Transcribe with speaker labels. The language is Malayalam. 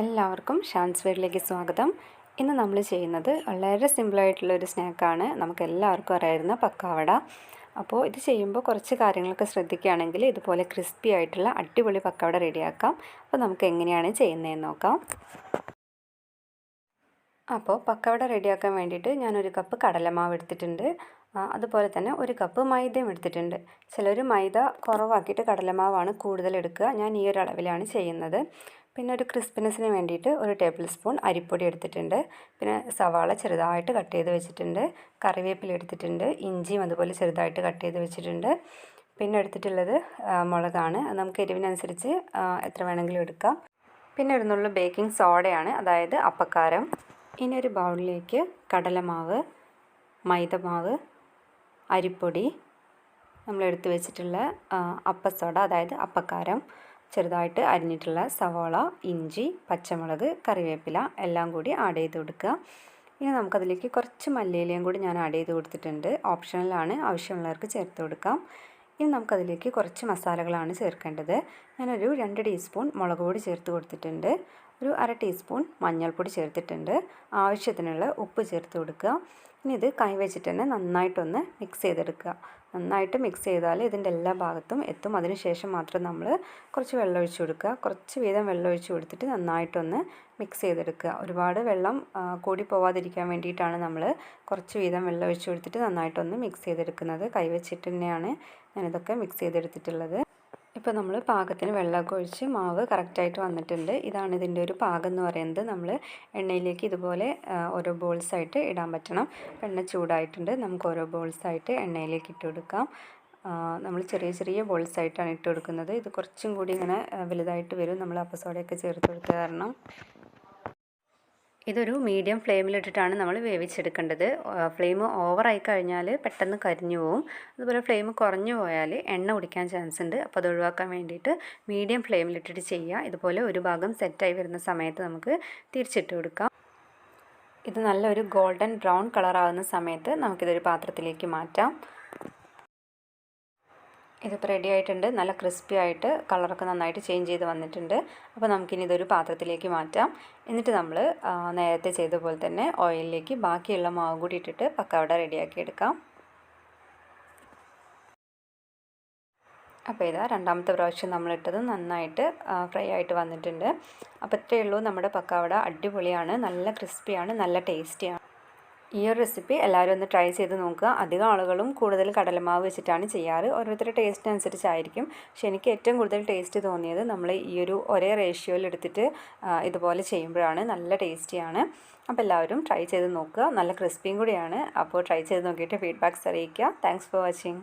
Speaker 1: എല്ലാവർക്കും ഷാൻസ് വീട്ടിലേക്ക് സ്വാഗതം. ഇന്ന് നമ്മൾ ചെയ്യുന്നത് വളരെ സിമ്പിളായിട്ടുള്ളൊരു സ്നാക്കാണ്. നമുക്ക് എല്ലാവർക്കും അറിയാവുന്ന പക്കാവട. അപ്പോൾ ഇത് ചെയ്യുമ്പോൾ കുറച്ച് കാര്യങ്ങളൊക്കെ ശ്രദ്ധിക്കുകയാണെങ്കിൽ ഇതുപോലെ ക്രിസ്പി ആയിട്ടുള്ള അടിപൊളി പക്കാവട റെഡിയാക്കാം. അപ്പോൾ നമുക്ക് എങ്ങനെയാണ് ചെയ്യുന്നതെന്ന് നോക്കാം. അപ്പോൾ പക്കവട റെഡിയാക്കാൻ വേണ്ടിയിട്ട് ഞാനൊരു കപ്പ് കടലമാവ് എടുത്തിട്ടുണ്ട്. അതുപോലെ തന്നെ ഒരു കപ്പ് മൈദയും എടുത്തിട്ടുണ്ട്. ചിലർ മൈദ കുറവാക്കിയിട്ട് കടലമാവാണ് കൂടുതൽ എടുക്കുക. ഞാൻ ഈ ഒരു അളവിലാണ് ചെയ്യുന്നത്. പിന്നെ ഒരു ക്രിസ്പിനെസ്സിന് വേണ്ടിയിട്ട് ഒരു ടേബിൾ സ്പൂൺ അരിപ്പൊടി എടുത്തിട്ടുണ്ട്. പിന്നെ സവാള ചെറുതായിട്ട് കട്ട് ചെയ്ത് വെച്ചിട്ടുണ്ട്. കറിവേപ്പില എടുത്തിട്ടുണ്ട്. ഇഞ്ചിയും അതുപോലെ ചെറുതായിട്ട് കട്ട് ചെയ്ത് വെച്ചിട്ടുണ്ട്. പിന്നെ എടുത്തിട്ടുള്ളത് മുളകാണ്. നമുക്ക് എരിവിനനുസരിച്ച് എത്ര വേണമെങ്കിലും എടുക്കാം. പിന്നെ ഇടുന്നുള്ള ബേക്കിംഗ് സോഡയാണ് അതായത് അപ്പക്കാരം. ഇനി ഒരു ബൗളിലേക്ക് കടലമാവ് മൈദമാവ് അരിപ്പൊടി. നമ്മൾ എടുത്തു വെച്ചിട്ടുള്ള അപ്പസോഡ അതായത് അപ്പക്കാരം. ചെറുതായിട്ട് അരിഞ്ഞിട്ടുള്ള സവോള ഇഞ്ചി പച്ചമുളക് കറിവേപ്പില എല്ലാം കൂടി ആഡ് ചെയ്ത് കൊടുക്കുക. ഇനി നമുക്കതിലേക്ക് കുറച്ച് മല്ലിയിലയും കൂടി ഞാൻ ആഡ് ചെയ്ത് കൊടുത്തിട്ടുണ്ട്. ഓപ്ഷണലാണ് ആവശ്യമുള്ളവർക്ക് ചേർത്ത് കൊടുക്കാം. ഇനി നമുക്കതിലേക്ക് കുറച്ച് മസാലകളാണ് ചേർക്കേണ്ടത്. ഞാനൊരു രണ്ട് ടീസ്പൂൺ മുളക് പൊടി ചേർത്ത് കൊടുത്തിട്ടുണ്ട്. ഒരു അര ടീസ്പൂൺ മഞ്ഞൾപ്പൊടി ചേർത്തിട്ടുണ്ട്. ആവശ്യത്തിനുള്ള ഉപ്പ് ചേർത്ത് കൊടുക്കുക. ഇനി ഇത് കൈവച്ചിട്ട് തന്നെ നന്നായിട്ടൊന്ന് മിക്സ് ചെയ്തെടുക്കുക. നന്നായിട്ട് മിക്സ് ചെയ്താൽ ഇതിന്റെ എല്ലാ ഭാഗത്തും എത്തും. അതിന് ശേഷം മാത്രം നമ്മൾ കുറച്ച് വെള്ളം ഒഴിച്ച് കൊടുക്കുക. കുറച്ച് വീതം വെള്ളം ഒഴിച്ച് കൊടുത്തിട്ട് നന്നായിട്ടൊന്ന് മിക്സ് ചെയ്തെടുക്കുക. ഒരുപാട് വെള്ളം കൂടി പോവാതിരിക്കാൻ വേണ്ടിയിട്ടാണ് നമ്മൾ കുറച്ച് വീതം വെള്ളം ഒഴിച്ച് കൊടുത്തിട്ട് നന്നായിട്ടൊന്ന് മിക്സ് ചെയ്തെടുക്കുന്നത്. കൈവച്ചിട്ട് തന്നെയാണ് ഞാനിതൊക്കെ മിക്സ് ചെയ്തെടുത്തിട്ടുള്ളത്. ഇപ്പോൾ നമ്മൾ പാകത്തിന് വെള്ളമൊക്കെ ഒഴിച്ച് മാവ് കറക്റ്റായിട്ട് വന്നിട്ടുണ്ട്. ഇതാണ് ഇതിന്റെ ഒരു പാകം എന്ന് പറയുന്നത്. നമ്മൾ എണ്ണയിലേക്ക് ഇതുപോലെ ഓരോ ബോൾസായിട്ട് ഇടാൻ പറ്റണം. എണ്ണ ചൂടായിട്ടുണ്ട്. നമുക്ക് ഓരോ ബോൾസായിട്ട് എണ്ണയിലേക്ക് ഇട്ട് കൊടുക്കാം. നമ്മൾ ചെറിയ ചെറിയ ബോൾസായിട്ടാണ് ഇട്ട് കൊടുക്കുന്നത്. ഇത് കുറച്ചും കൂടി ഇങ്ങനെ വലുതായിട്ട് വരും. നമ്മൾ അപ്പസോടയൊക്കെ ചേർത്ത് കൊടുത്ത കാരണം. ഇതൊരു മീഡിയം ഫ്ലെയിമിലിട്ടിട്ടാണ് നമ്മൾ വേവിച്ചെടുക്കേണ്ടത്. ഫ്ലെയിം ഓവറായി കഴിഞ്ഞാൽ പെട്ടെന്ന് കരിഞ്ഞു പോവും. അതുപോലെ ഫ്ലെയിം കുറഞ്ഞു പോയാൽ എണ്ണ കുടിക്കാൻ ചാൻസ് ഉണ്ട്. അപ്പോൾ അത് ഒഴിവാക്കാൻ വേണ്ടിയിട്ട് മീഡിയം ഫ്ലെയിമിലിട്ടിട്ട് ചെയ്യുക. ഇതുപോലെ ഒരു ഭാഗം സെറ്റായി വരുന്ന സമയത്ത് നമുക്ക് തിരിച്ചിട്ട് കൊടുക്കാം. ഇത് നല്ലൊരു ഗോൾഡൻ ബ്രൗൺ കളറാവുന്ന സമയത്ത് നമുക്കിതൊരു പാത്രത്തിലേക്ക് മാറ്റാം. ഇതിപ്പോൾ റെഡി ആയിട്ടുണ്ട്. നല്ല ക്രിസ്പി ആയിട്ട് കളറൊക്കെ നന്നായിട്ട് ചേഞ്ച് ചെയ്ത് വന്നിട്ടുണ്ട്. അപ്പോൾ നമുക്കിനി ഇതൊരു പാത്രത്തിലേക്ക് മാറ്റാം. എന്നിട്ട് നമ്മൾ നേരത്തെ ചെയ്ത പോലെ തന്നെ ഓയിലിലേക്ക് ബാക്കിയുള്ള മാവ് കൂടി ഇട്ടിട്ട് പക്കവട റെഡിയാക്കി എടുക്കാം. അപ്പോൾ ഇതാ രണ്ടാമത്തെ പ്രാവശ്യം നമ്മളിട്ടത് നന്നായിട്ട് ഫ്രൈ ആയിട്ട് വന്നിട്ടുണ്ട്. അപ്പോൾ ഇത്രയേ ഉള്ളൂ. നമ്മുടെ പക്കാവട അടിപൊളിയാണ്. നല്ല ക്രിസ്പിയാണ് നല്ല ടേസ്റ്റിയാണ് ഈ ഒരു റെസിപ്പി എല്ലാവരും ഒന്ന് ട്രൈ ചെയ്ത് നോക്കുക. അധികം ആളുകളും കൂടുതൽ കടലമാവ് വെച്ചിട്ടാണ് ചെയ്യാറ്. ഓരോരുത്തരുടെ ടേസ്റ്റിനനുസരിച്ചായിരിക്കും പക്ഷെ എനിക്ക് ഏറ്റവും കൂടുതൽ ടേസ്റ്റ് തോന്നിയത് നമ്മൾ ഈ ഒരു ഒരേ റേഷ്യോയിൽ എടുത്തിട്ട് ഇതുപോലെ ചെയ്യുമ്പോഴാണ്. നല്ല ടേസ്റ്റിയാണ് അപ്പോൾ എല്ലാവരും ട്രൈ ചെയ്ത് നോക്കുക. നല്ല ക്രിസ്പിയും കൂടിയാണ്. അപ്പോൾ ട്രൈ ചെയ്ത് നോക്കിയിട്ട് ഫീഡ്ബാക്ക്സ് അറിയിക്കുക. Thanks for watching